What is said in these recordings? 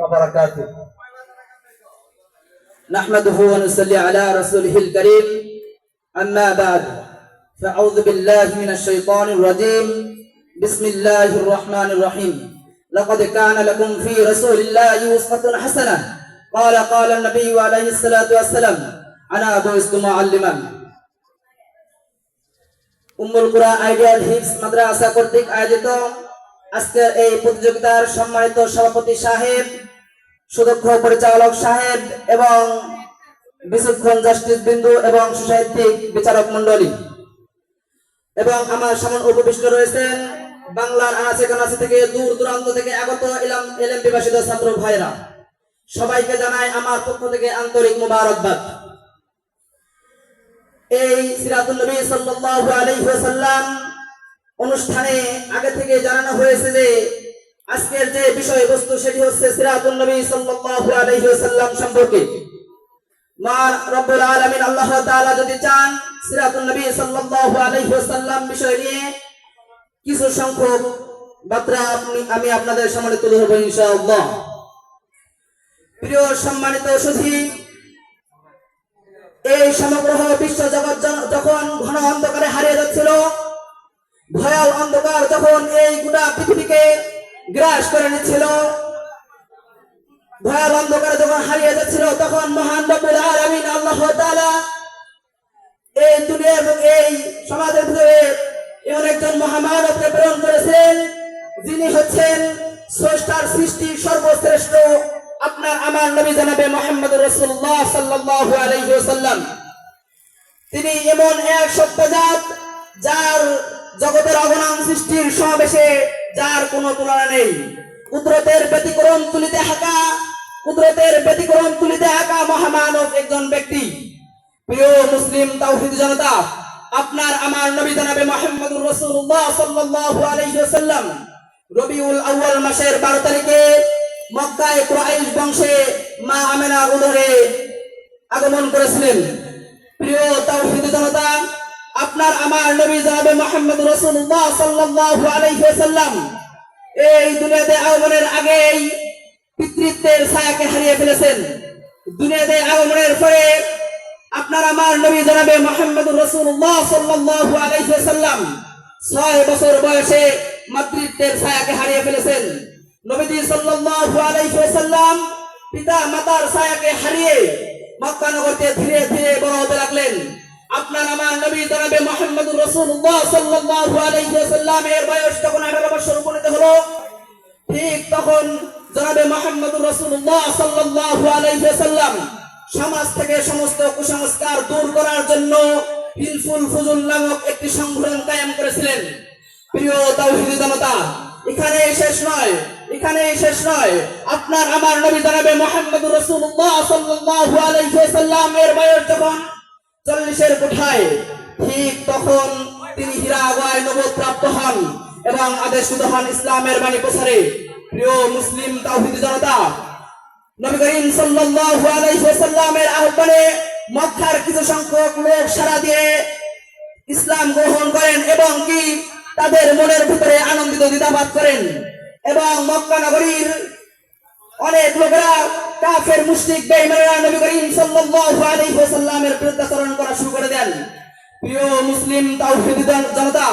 وبركاته نحمده ونصلي على رسوله الكريم أما بعد فأعوذ بالله من الشيطان الرجيم بسم الله الرحمن الرحيم لقد كان لكم في رسول الله أسوة حسنة قال قال النبي عليه الصلاة والسلام أنا بعثت معلما উম্মুল কুরা ideal হিপস মাদ্রাসা কর্তৃক আয়োজিত আজকের এই প্রতিযোগিতার সম্মানিত সভাপতি সাহেব, সুদক্ষ পরিচালক সাহেব এবং বিচক্ষণ জাস্টিস বিন্দু এবং সুসাহিত্যিক বিচারক মন্ডলী এবং আমার সামনে উপবিষ্ট রয়েছেন বাংলার আনাচে কানাচে থেকে দূর দূরান্ত থেকে আগত এলাম এলেম বিভাসিত ছাত্র ভাইরা সবাইকে জানাই আমার পক্ষ থেকে আন্তরিক মুবারকবাদ। এই সিরাতুল নবী সাল্লাল্লাহু আলাইহি ওয়াসাল্লাম অনুষ্ঠানে আগে থেকে জানানো হয়েছে যে আজকের যে বিষয়বস্তু সেটি হচ্ছে সিরাতুল নবী সাল্লাল্লাহু আলাইহি ওয়াসাল্লাম সম্পর্কে। মান রব্বুল আলামিন আল্লাহ তাআলা যদি চান সিরাতুল নবী সাল্লাল্লাহু আলাইহি ওয়াসাল্লাম বিষয় নিয়ে কিছু সংখ্যক বার্তা আপনি আমি আপনাদের সামনে তুলে ধরবো ইনশাআল্লাহ। প্রিয় সম্মানিত সুধী এই সমগ্র বিশ্ব জগৎ যখন ঘন অন্ধকারে হারিয়ে যাচ্ছিল ভয়াল অন্ধকার যখন এই গোটা পৃথিবীকে গ্রাস করে নিচ্ছিল, ভয়াল অন্ধকারে যখন হারিয়ে যাচ্ছিল, তখন মহান রব্বুল আলামিন আল্লাহ এই দুনিয়া এবং এই সমাজের ভিতরে এমন একজন মহামানবকে প্রেরণ করেছেন, যিনি হচ্ছেন স্রষ্টার সৃষ্টি সর্বশ্রেষ্ঠ, আপনার আমার নবী জানাবে মোহাম্মদ রসুল্লাহ সাল্লাল্লাহু আলাইহি তিনি এমন এক সত্যজাত যার জগতের অগণান সৃষ্টির সমাবেশে যার কোনো তুলনা নেই। কুদরতের ব্যতিক্রম তুলিতে হাঁকা, কুদরতের ব্যতিক্রম তুলিতে হাঁকা মহামানব একজন ব্যক্তি। প্রিয় মুসলিম তাওহীদ জনতা, আপনার, আমার নবী জানাবে মুহাম্মদুর রাসূলুল্লাহ সাল্লাল্লাহু আলাইহি ওয়াসাল্লাম। রবিউল আউয়াল মাসের 12 তারিখে মক্কায় কুরাইশ বংশে মা আমেনা উদরে আগমন করেছিলেন। প্রিয় আপনার আমার নবী জানাবে মুহাম্মদ রাসূলুল্লাহ সাল্লাল্লাহু আলাইহি ওয়াসাল্লাম। এই দুনিয়াতে আগমনের আগেই পিতৃত্বের ছায়াকে হারিয়ে ফেলেছেন। দুনিয়াতে আগমনের পরে আপনার আমার নবী জানাবে মুহাম্মদ রাসূলুল্লাহ সাল্লাল্লাহু আলাইহি ওয়াসাল্লাম। ছয় বছর বয়সে মাতৃত্বের ছায়াকে হারিয়ে ফেলেছেন। নবীজি সাল্লাল্লাহু আলাইহি ওয়াসাল্লাম পিতা মাতার ছায়াকে হারিয়ে মক্কা নগরীতে ধীরে ধীরে বড় হতে লাগলেন। আপনার আমার নবী জানাবে মুহাম্মদ রাসূলুল্লাহ সাল্লাল্লাহু আলাইহি ওয়াসাল্লাম। এর বয়স তখন 18 বছর উপনীত হলো। ঠিক তখন জনাবে মোহাম্মদ রসুল্লাহ সাল্লাল্লাহু আলাইহি ওয়াসাল্লাম। সমাজ থেকে সমস্ত কুসংস্কার দূর করার জন্য ফুজুল নামক একটি সংগঠন কায়েম করেছিলেন। প্রিয় এখানে শেষ নয় এখানে শেষ নয়। আপনার আমার নবী জানাবে মোহাম্মদ রসুল্লাহ সাল্লাল্লাহু আলাইহি ওয়াসাল্লাম। এর বয়স যখন চল্লিশের কোঠায় ঠিক তখন তিনি হীরাগয় নবদ প্রাপ্ত হন এবং আদেশিত হন ইসলামের বাণী প্রসারে। প্রিয় মুসলিম তাওহীদি জনতা, নবী করিম সাল্লাল্লাহু আলাইহি আহ্বানে মক্কার কিছু সংখ্যক লোক সারা দিয়ে ইসলাম গ্রহণ করেন এবং কি তাদের মনের ভিতরে আনন্দিত দ্বিধাবাদ করেন। এবং মক্কা নগরীর অনেক লোকেরা কাফের মুশরিক বেঈমানেরা নবী করিম সাল্লাল্লাহু আলাইহি ওয়াসাল্লামের বিরুদ্ধাচরণ করা শুরু করে দেন। প্রিয় মুসলিম তাওহীদি জনতা,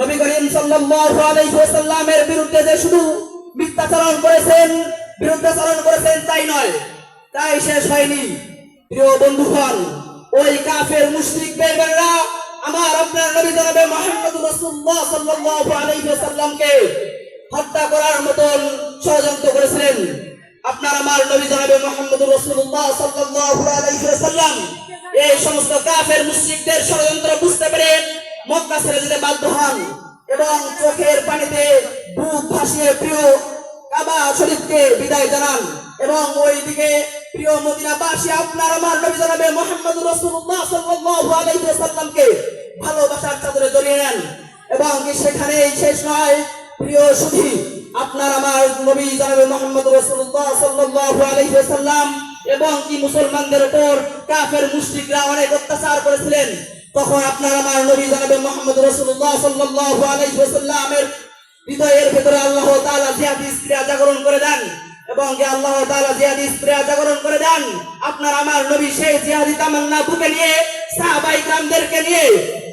নবী করিম সাল্লাল্লাহু আলাইহি ওয়াসাল্লামের বিরুদ্ধে যে শুধু মিথ্যাচরণ করেছেন, বিরুদ্ধাচরণ করেছেন তাই নয়, তাই শেষ হয়নি। প্রিয় বন্ধুগণ, ওই কাফের মুশরিক বেঈমানেরা আমার আপনার নবী জনাবে মুহাম্মদ রাসূলুল্লাহ সাল্লাল্লাহু আলাইহি ওয়াসাল্লামকে হত্যা করার মতন ষড়যন্ত্র করেছিলেন। আপনার আমার নবী জনাবে মোহাম্মদ রসুল্লাহ সাল্লাল্লাহু আলাইহি ওয়াসাল্লাম। এই সমস্ত কাফের মুশরিকদের ষড়যন্ত্র বুঝতে পেরে মক্কা ছেড়ে যেতে বাধ্য হন এবং চোখের পানিতে বুক ভাসিয়ে প্রিয় কাবা শরীফকে বিদায় জানান এবং ওইদিকে প্রিয় মদিনাবাসী আপনার আমার নবী জনাবে মোহাম্মদ রসুল্লাহ সাল্লাল্লাহু আলাইহি ওয়াসাল্লামকে ভালোবাসার চাদরে জড়িয়ে নেন এবং সেখানেই শেষ নয়, প্রিয় সুধী। আপনার আমার নবী জানাবে মোহাম্মদ রাসূলুল্লাহ সাল্লাল্লাহু আলাইহি ওয়াসাল্লাম এবং কি মুসলমানদের উপর কাফের মুশরিকরা অনেক অত্যাচার করেছিলেন, তখন আপনার আমার নবী জানাবে মোহাম্মদ রাসূলুল্লাহ সাল্লাল্লাহু আলাইহি ওয়াসাল্লামের হৃদয়ের ভেতরে আল্লাহ তাআলা জিহাদি ক্রিয়া জাগরণ করে দেন এবং যে আল্লাহ তাআলা জিহাদি স্প্রেয়া জাগরণ করে দেন, আপনার আমার নবী সেই জিহাদি তামান্না বুকে নিয়ে, সাহাবাই গ্রামদেরকে নিয়ে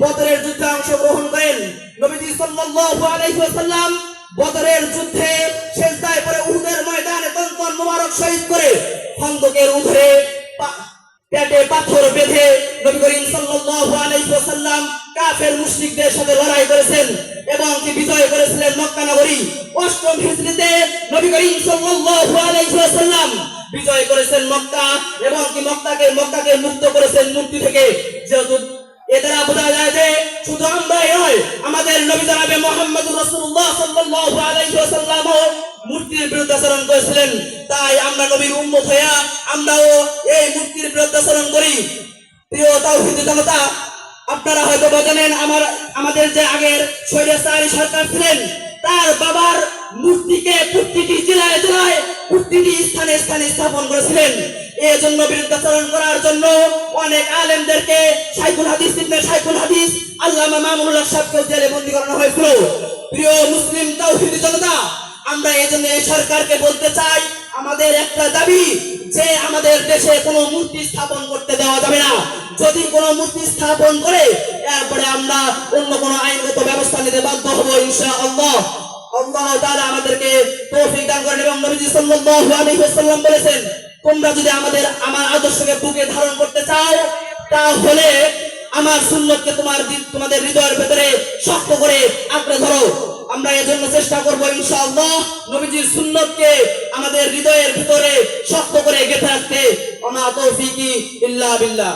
বদরের যুদ্ধে অংশগ্রহণ করেন। নবীজি সাল্লাল্লাহু আলাইহি ওয়াসাল্লাম বদরের যুদ্ধে শেষদায় পরে উহুদের ময়দানে তন্তন মোবারক শহীদ করে খন্দকের উধরে পেটে পাথর বেঁধে নবী করিম সাল্লাল্লাহু আলাইহি ওয়াসাল্লাম কাফের মুশরিকদের সাথে লড়াই করেছেন এবং কি বিজয় করেছিলেন মক্কা নগরী। অষ্টম হিজরিতে নবী করিম সাল্লাল্লাহু আলাইহি ওয়াসাল্লাম বিজয় করেছেন মক্কা এবং কি মক্কাকে মক্কাকে মুক্ত করেছেন মূর্তি হইয়া আমরাও এই মূর্তির বিরুদ্ধাচরণ করি। প্রিয় তাওহীদ জনতা, আপনারা হয়তো জানেন আমার, আমাদের যে আগের স্বৈরাচারী সরকার ছিলেন, তার বাবার মূর্তিকে প্রতিটি জেলায় জেলায় প্রতিটি স্থানে স্থানে স্থাপন করেছিলেন। এই জন্য বিরুদ্ধাচরণ করার জন্য অনেক আলেমদেরকে সাইকুল হাদিস ইবনে সাইকুল হাদিস আল্লামা মামুনুল্লাহ সাহেবকে জেলে বন্দী করানো হয়েছিল। প্রিয় মুসলিম তাওহীদ জনতা আমরা এই জন্য এই সরকারকে বলতে চাই, আমাদের একটা দাবি যে আমাদের দেশে কোনো মূর্তি স্থাপন করতে দেওয়া যাবে না। যদি কোনো মূর্তি স্থাপন করে, এরপরে আমরা অন্য কোনো আইনগত ব্যবস্থা নিতে বাধ্য হব ইনশাআল্লাহ। আল্লাহ তাআলা আমাদেরকে তৌফিক দান করেন এবং নবীজি সাল্লাল্লাহু আলাইহি ওয়াসাল্লাম বলেছেন, তোমরা যদি আমাদের, আমার আদর্শকে বুকে ধারণ করতে চাও, তাহলে আমার সুন্নতকে তোমার তোমাদের হৃদয়ের ভেতরে শক্ত করে আঁকড়ে ধরো। আমরা এজন্য চেষ্টা করব ইনশাআল্লাহ নবীজির সুন্নতকে আমাদের হৃদয়ের ভিতরে শক্ত করে গেঁথে রাখতে। ওমা তৌফিকি ইল্লা বিল্লাহ।